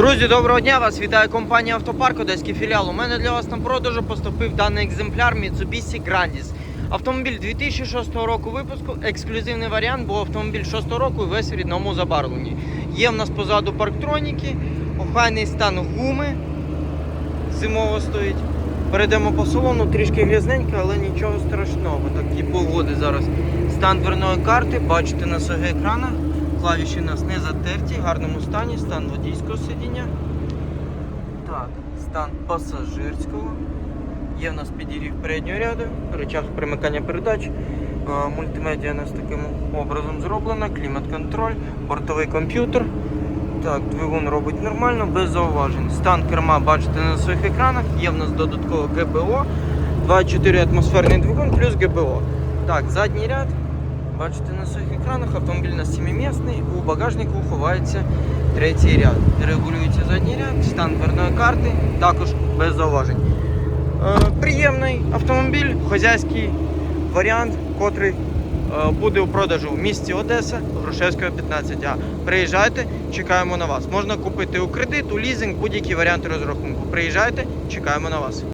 Друзі, доброго дня! Вас вітає компанія Автопарк Одеський філіал. У мене для вас на продажу поступив даний екземпляр Mitsubishi Grandis. Автомобіль 2006 року випуску, ексклюзивний варіант, бо автомобіль 6 року і весь в рідному забарвленні. Є в нас позаду парктроніки, охайний стан гуми зимово стоїть. Перейдемо по салону, трішки грязненько, але нічого страшного. Такі погоди зараз. Стан дверної карти, бачите на СГ екранах. Клавіші у нас не затерті, в гарному стані, стан водійського сидіння. Так, стан пасажирського. Є в нас підігрів переднього ряду, рычаг примикання передач. Е, Мультимедіа у нас таким образом зроблена, клімат-контроль, бортовий комп'ютер. Так, двигун робить нормально, без зауважень. Стан керма бачите на своїх екранах. Є в нас додатково ГБО, 2,4 атмосферний двигун плюс ГБО. Так, задній ряд. Бачите на своїх екранах, автомобіль у нас 7-місний, у багажнику ховається третій ряд. Регулюється задній ряд, стан дверної карти, також без зауважень. Е, приємний автомобіль, хазяйський варіант, котрий е, буде у продажу в місті Одеса, Грушевського 15А. Приїжджайте, чекаємо на вас. Можна купити у кредит, у лізинг, будь-які варіанти розрахунку. Приїжджайте, чекаємо на вас.